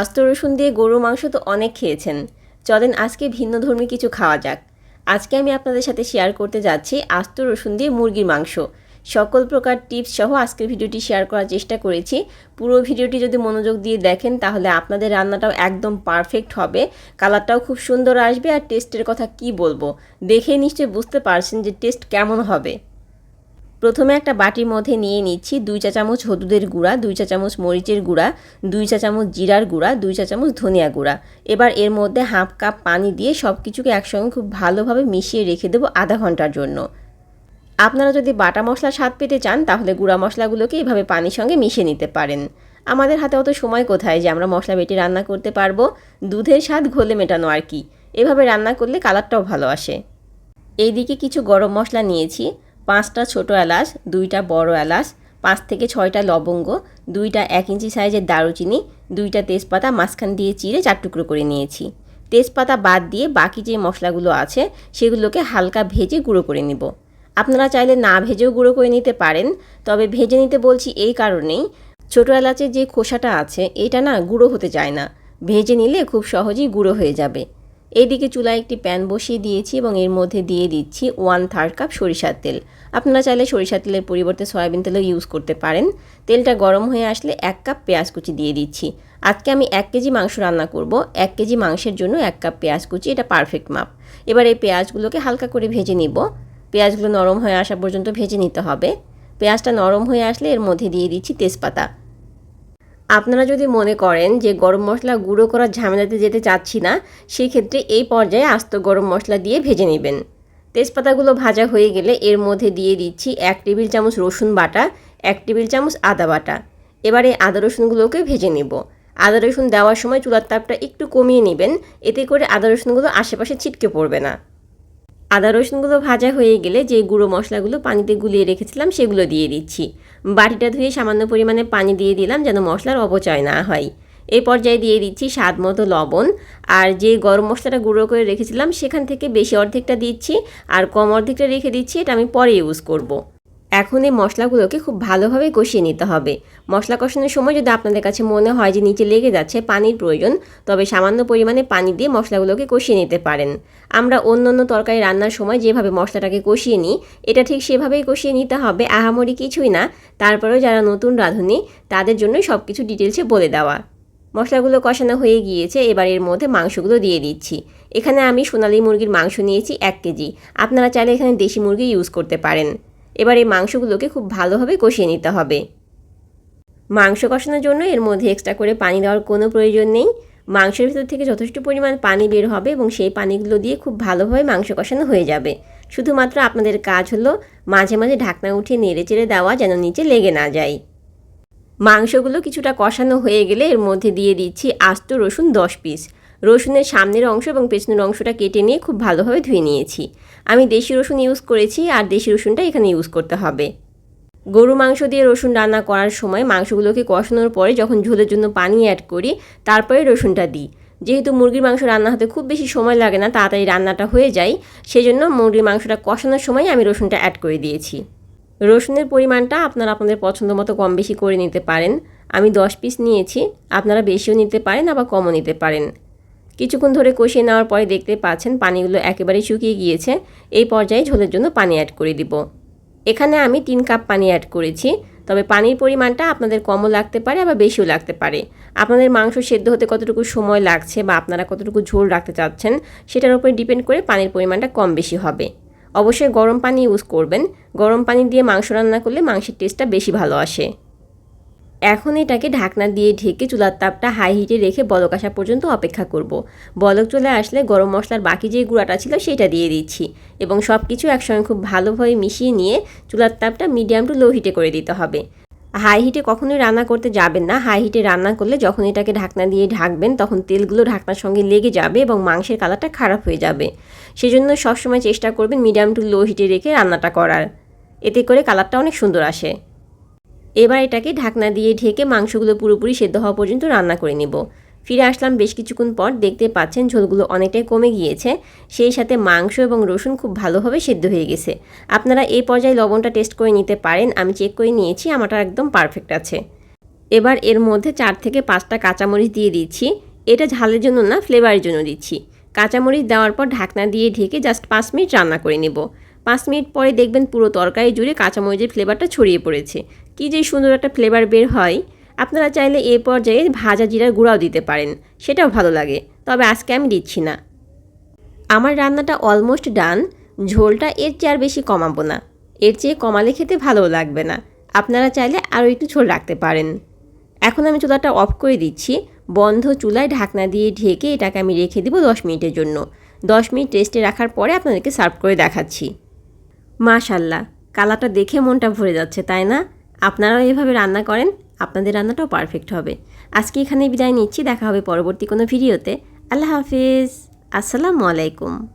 আস্ত রসুন দিয়ে গরুর মাংস তো অনেক খেয়েছেন। চলেন আজকে ভিন্ন ধর্মী কিছু খাওয়া যাক। আজকে আমি আপনাদের সাথে শেয়ার করতে যাচ্ছি আস্ত রসুন দিয়ে মুরগির মাংস। সকল প্রকার টিপস সহ আজকের ভিডিওটি শেয়ার করার চেষ্টা করেছি। পুরো ভিডিওটি যদি মনোযোগ দিয়ে দেখেন, তাহলে আপনাদের রান্নাটাও একদম পারফেক্ট হবে। কালারটাও খুব সুন্দর আসবে আর টেস্টের কথা কি বলব? দেখে নিশ্চয়ই বুঝতে পারছেন যে টেস্ট কেমন হবে। প্রথমে একটা বাটির মধ্যে নিয়ে নিচ্ছি দুই চা চামচ হলুদের গুঁড়া, দুই চা চামচ মরিচের গুঁড়া, দুই চা চামচ জিরার গুঁড়া, দুই চা চামচ ধনিয়া গুঁড়া। এবার এর মধ্যে হাফ কাপ পানি দিয়ে সব কিছুকে একসঙ্গে খুব ভালোভাবে মিশিয়ে রেখে দেবো আধা ঘণ্টার জন্য। আপনারা যদি বাটা মশলা স্বাদ পেতে চান, তাহলে গুঁড়া মশলাগুলোকে এভাবে পানির সঙ্গে মিশিয়ে নিতে পারেন। আমাদের হাতে অত সময় কোথায় যে আমরা মশলা বেটে রান্না করতে পারব? দুধের স্বাদ ঘোলে মেটানো আর কি। এভাবে রান্না করলে কালারটাও ভালো আসে। এইদিকে কিছু গরম মশলা নিয়েছি। পাঁচটা ছোট এলাচ, দুইটা বড় এলাচ, পাঁচ থেকে ছয়টা লবঙ্গ, দুইটা এক ইঞ্চি সাইজের দারুচিনি, দুইটা তেজপাতা, মাঝখান দিয়ে চিড়ে চার টুকরো করে নিয়েছি। তেজপাতা বাদ দিয়ে বাকি যে মশলাগুলো আছে, সেগুলোকে হালকা ভেজে গুঁড়ো করে নিব। আপনারা চাইলে না ভেজেও গুঁড়ো করে নিতে পারেন, তবে ভেজে নিতে বলছি এই কারণেই, ছোটো এলাচের যে খোসাটা আছে, এটা না গুঁড়ো হতে চায় না। ভেজে নিলে খুব সহজেই গুঁড়ো হয়ে যাবে। এইদিকে চুলায় একটি প্যান বসিয়ে দিয়েছি এবং এর মধ্যে দিয়ে দিচ্ছি ওয়ান থার্ড কাপ সরিষার তেল। আপনারা চাইলে সরিষার তেলের পরিবর্তে সয়াবিন তেলও ইউজ করতে পারেন। তেলটা গরম হয়ে আসলে এক কাপ পেঁয়াজ কুচি দিয়ে দিচ্ছি। আজকে আমি এক কেজি মাংস রান্না করব। এক কেজি মাংসের জন্য এক কাপ পেঁয়াজ কুচি, এটা পারফেক্ট মাপ। এবার এই পেঁয়াজগুলোকে হালকা করে ভেজে নিব। পেঁয়াজগুলো নরম হয়ে আসা পর্যন্ত ভেজে নিতে হবে। পেঁয়াজটা নরম হয়ে আসলে এর মধ্যে দিয়ে দিচ্ছি তেজপাতা। আপনারা যদি মনে করেন যে গরম মশলা গুঁড়ো করার ঝামেলাতে যেতে চাচ্ছি না, সেক্ষেত্রে এই পর্যায়ে আস্ত গরম মশলা দিয়ে ভেজে নেবেন। তেজপাতাগুলো ভাজা হয়ে গেলে এর মধ্যে দিয়ে দিচ্ছি এক টেবিল চামচ রসুন বাটা, এক টেবিল চামচ আদা বাটা। এবারে আদা রসুনগুলোকে ভেজে নেব। আদা রসুন দেওয়ার সময় চুলার তাপটা একটু কমিয়ে নেবেন, এতে করে আদা রসুনগুলো আশেপাশে ছিটকে পড়বে না। আদা রসুনগুলো ভাজা হয়ে গেলে যে গুঁড়ো মশলাগুলো পানিতে গুলিয়ে রেখেছিলাম সেগুলো দিয়ে দিচ্ছি। বাটিটা ধুয়ে সামান্য পরিমাণে পানি দিয়ে দিলাম যেন মশলার অপচয় না হয়। এই পর্যায়ে দিয়ে দিচ্ছি স্বাদ মতো লবণ। আর যে গরম মশলাটা গুঁড়ো করে রেখেছিলাম সেখান থেকে বেশি অর্ধেকটা দিচ্ছি। আর কম অর্ধেকটা রেখে দিচ্ছি, এটা আমি পরে ইউজ করব। এখন এই মশলাগুলোকে খুব ভালোভাবে কষিয়ে নিতে হবে। মশলা কষানোর সময় যদি আপনাদের কাছে মনে হয় যে নিচে লেগে যাচ্ছে পানির প্রয়োজন, তবে সামান্য পরিমাণে পানি দিয়ে মশলাগুলোকে কষিয়ে নিতে পারেন। আমরা অন্য অন্য তরকারি রান্নার সময় যেভাবে মশলাটাকে কষিয়ে নিই, এটা ঠিক সেভাবেই কষিয়ে নিতে হবে, আহামরি কিছুই না। তারপরেও যারা নতুন রাঁধুনি, তাদের জন্য সব কিছু ডিটেলসে বলে দেওয়া। মশলাগুলো কষানো হয়ে গিয়েছে, এবার এর মধ্যে মাংসগুলো দিয়ে দিচ্ছি। এখানে আমি সোনালি মুরগির মাংস নিয়েছি এক কেজি। আপনারা চাইলে এখানে দেশি মুরগি ইউজ করতে পারেন। এবার এই মাংসগুলোকে খুব ভালোভাবে কষিয়ে নিতে হবে। মাংস কষানোর জন্য এর মধ্যে এক্সট্রা করে পানি দেওয়ার কোনো প্রয়োজন নেই। মাংসের ভিতর থেকে যথেষ্ট পরিমাণ পানি বের হবে এবং সেই পানিগুলো দিয়ে খুব ভালোভাবে মাংস কষানো হয়ে যাবে। শুধুমাত্র আপনাদের কাজ হলো মাঝে মাঝে ঢাকনা উঠিয়ে নেড়ে চেড়ে দেওয়া যেন নিচে লেগে না যায়। মাংসগুলো কিছুটা কষানো হয়ে গেলে এর মধ্যে দিয়ে দিচ্ছি আস্ত রসুন দশ পিস রসুনের সামনের অংশ এবং পেছনের অংশটা কেটে নিয়ে খুব ভালোভাবে ধুয়ে নিয়েছি। আমি দেশি রসুন ইউজ করেছি আর দেশি রসুনটা এখানে ইউজ করতে হবে। গরু মাংস দিয়ে রসুন রান্না করার সময় মাংসগুলোকে কষানোর পরে যখন ঝোলের জন্য পানি অ্যাড করি, তারপরে রসুনটা দিই। যেহেতু মুরগির মাংস রান্না হতে খুব বেশি সময় লাগে না, তাড়াতাড়ি রান্নাটা হয়ে যায় সেই জন্য মুরগির মাংসটা কষানোর সময় আমি রসুনটা অ্যাড করে দিয়েছি। রসুনের পরিমাণটা আপনারা আপনাদের পছন্দ মতো কম বেশি করে নিতে পারেন। আমি দশ পিস নিয়েছি, আপনারা বেশিও নিতে পারেন আবার কমও নিতে পারেন। কিছুক্ষণ ধরে কষিয়ে নেওয়ার পরে দেখতে পাচ্ছেন পানিগুলো একেবারেই শুকিয়ে গিয়েছে। এই পর্যায়ে ঝোলের জন্য পানি অ্যাড করে দিব। এখানে আমি তিন কাপ পানি অ্যাড করেছি। তবে পানির পরিমাণটা আপনাদের কমও লাগতে পারে, আবার বেশিও লাগতে পারে। আপনাদের মাংস সেদ্ধ হতে কতটুকু সময় লাগছে বা আপনারা কতটুকু ঝোল রাখতে চাচ্ছেন, সেটার উপরে ডিপেন্ড করে পানির পরিমাণটা কম বেশি হবে। অবশ্যই গরম পানি ইউজ করবেন। গরম পানি দিয়ে মাংস রান্না করলে মাংসের টেস্টটা বেশি ভালো আসে। এখন এটাকে ঢাকনা দিয়ে ঢেকে চুলার তাপটা হাই হিটে রেখে বলক আসা পর্যন্ত অপেক্ষা করব। বলক চলে আসলে গরম মশলার বাকি যে গুঁড়াটা ছিল সেটা দিয়ে দিচ্ছি এবং সব কিছু একসঙ্গে খুব ভালোভাবে মিশিয়ে নিয়ে চুলার তাপটা মিডিয়াম টু লো হিটে করে দিতে হবে। হাই হিটে কখনোই রান্না করতে যাবেন না। হাই হিটে রান্না করলে যখন এটাকে ঢাকনা দিয়ে ঢাকবেন তখন তেলগুলো ঢাকনার সঙ্গে লেগে যাবে এবং মাংসের কালারটা খারাপ হয়ে যাবে। সেজন্য সবসময় চেষ্টা করবেন মিডিয়াম টু লো হিটে রেখে রান্নাটা করার। এতে করে কালারটা অনেক সুন্দর আসে। এবার এটাকে ঢাকনা দিয়ে ঢেকে মাংসগুলো পুরোপুরি সেদ্ধ হওয়া পর্যন্ত রান্না করে নেব। ফিরে আসলাম বেশ কিছুক্ষণ পর, দেখতে পাচ্ছেন ঝোলগুলো অনেকটাই কমে গিয়েছে। সেই সাথে মাংস এবং রসুন খুব ভালোভাবে সেদ্ধ হয়ে গেছে। আপনারা এই পর্যায়ে লবণটা টেস্ট করে নিতে পারেন। আমি চেক করে নিয়েছি, আমারটা একদম পারফেক্ট আছে। এবার এর মধ্যে চার থেকে পাঁচটা কাঁচামরিচ দিয়ে দিচ্ছি। এটা ঝালের জন্য না ফ্লেভারের জন্য দিচ্ছি। কাঁচামরিচ দেওয়ার পর ঢাকনা দিয়ে ঢেকে জাস্ট পাঁচ মিনিট রান্না করে নেব। পাঁচ মিনিট পরে দেখবেন পুরো তরকারি জুড়ে কাঁচামরিচের ফ্লেভারটা ছড়িয়ে পড়েছে। কী যে সুন্দর একটা ফ্লেভার বের হয়। আপনারা চাইলে এ পর্যায়ে ভাজা জিরার গুঁড়াও দিতে পারেন। সেটাও ভালো লাগে। তবে আজকে আমি দিচ্ছি না। আমার রান্নাটা অলমোস্ট ডান ঝোলটা এর চেয়ে আর বেশি কমাবো না। এর চেয়ে কমালে খেতে ভালোও লাগবে না। আপনারা চাইলে আরও একটু ঝোল রাখতে পারেন। এখন আমি চুলাটা অফ করে দিচ্ছি। বন্ধ চুলায় ঢাকনা দিয়ে ঢেকে এটাকে আমি রেখে দেবো দশ মিনিটের জন্য। দশ মিনিট রেস্টে রাখার পরে আপনাদেরকে সার্ভ করে দেখাচ্ছি। মাশাল্লাহ কালারটা দেখে মনটা ভরে যাচ্ছে, তাই না? আপনারাও এভাবে রান্না করেন, আপনাদের রান্নাটাও পারফেক্ট হবে। আজকে এখানে বিদায় নিচ্ছি, দেখা হবে পরবর্তী কোনো ভিডিওতে। আল্লাহ হাফিজ। আসসালামু আলাইকুম।